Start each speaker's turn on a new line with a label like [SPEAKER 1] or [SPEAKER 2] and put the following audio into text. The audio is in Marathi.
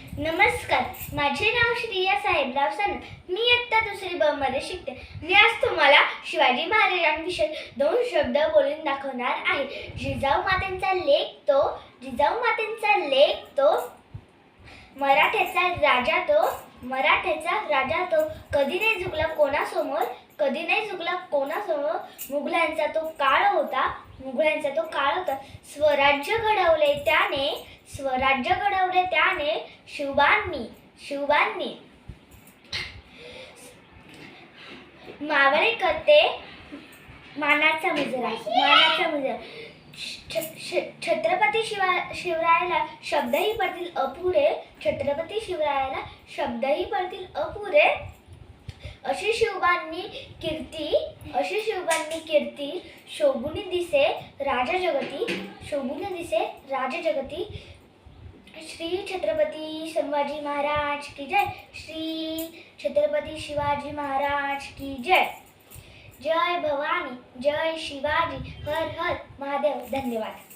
[SPEAKER 1] नमस्कार माझे नाव श्रिया साहेबराव सानप मी आत्ता दुसरी ब मध्ये शिकते. मी आज तुम्हाला शिवाजी महाराजांविषयी दोन शब्द बोलून दाखवणार आहे. जिजाऊ मातेंचा लेख तो जिजाऊ मातेंचा लेख तो मराठ्याचा राजा तो मराठ्याचा राजा तो. कधी नाही झुकला कोणासमोर कधी नाही झुकला कोणासमोर. मुघलांचा तो काळ होता मुघलांचा तो काळ होता. स्वराज्य घडवले त्याने स्वराज्य घडवले त्याने शिवबांनी शिवबांनी मावळे करते मानाचा मुजरा मानाचा मुजरा. छत्रपती शिवा शिवरायाला शब्दही पडतील अपुरे छत्रपती शिवरायाला शब्दही पडतील अपुरे. अशी शिवबांनी कीर्ती अशी शिवबांनी कीर्ती शोभून दिसे राजा जगती शोभून दिसे राजा जगती श्री छत्रपती संभाजी महाराज की जय. श्री छत्रपती शिवाजी महाराज की जय. जय भवानी जय शिवाजी हर हर महादेव धन्यवाद.